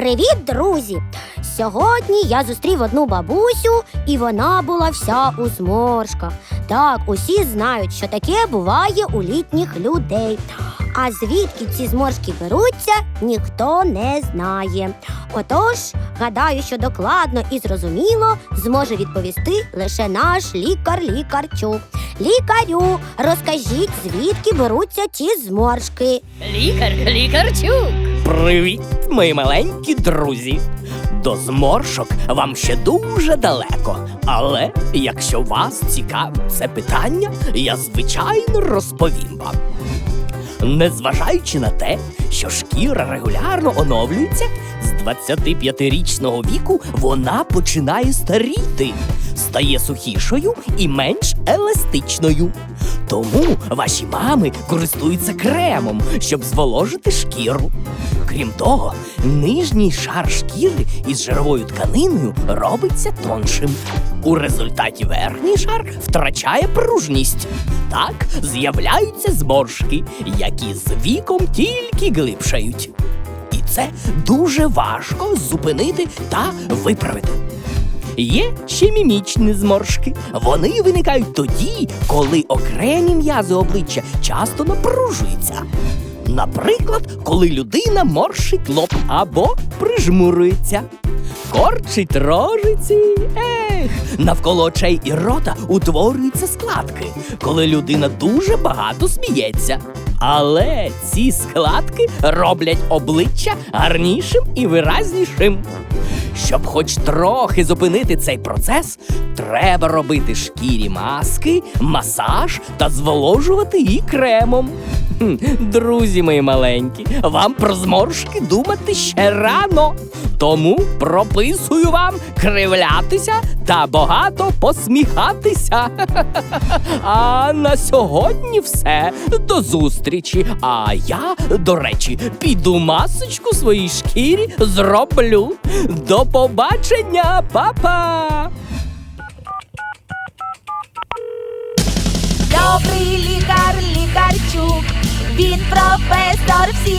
Привіт, друзі! Сьогодні я зустрів одну бабусю, і вона була вся у зморшках. Так, усі знають, що таке буває у літніх людей. А звідки ці зморшки беруться, ніхто не знає. Отож, гадаю, що докладно і зрозуміло зможе відповісти лише наш лікар-лікарчук. Лікарю, розкажіть, звідки беруться ці зморшки. Лікар, лікарчук. Привіт, мої маленькі друзі! До зморшок вам ще дуже далеко. Але якщо вас цікавить це питання, я звичайно розповім вам. Незважаючи на те, що шкіра регулярно оновлюється, з 25-річного віку вона починає старіти, стає сухішою і менш еластичною. Тому ваші мами користуються кремом, щоб зволожити шкіру. Крім того, нижній шар шкіри із жировою тканиною робиться тоншим. У результаті верхній шар втрачає пружність. Так з'являються зморшки, які з віком тільки глибшають. І це дуже важко зупинити та виправити. Є ще мімічні зморшки. Вони виникають тоді, коли окремі м'язи обличчя часто напружуються. Наприклад, коли людина морщить лоб або прижмурюється. Корчить рожиці. Ех, навколо очей і рота утворюються складки, коли людина дуже багато сміється. Але ці складки роблять обличчя гарнішим і виразнішим. Щоб хоч трохи зупинити цей процес, треба робити шкірі маски, масаж та зволожувати її кремом. Друзі мої маленькі, вам про зморшки думати ще рано. Тому прописую вам кривлятися та багато посміхатися. А на сьогодні все. До зустрічі. А я, до речі, піду масочку своїй шкірі зроблю. До побачення, папа!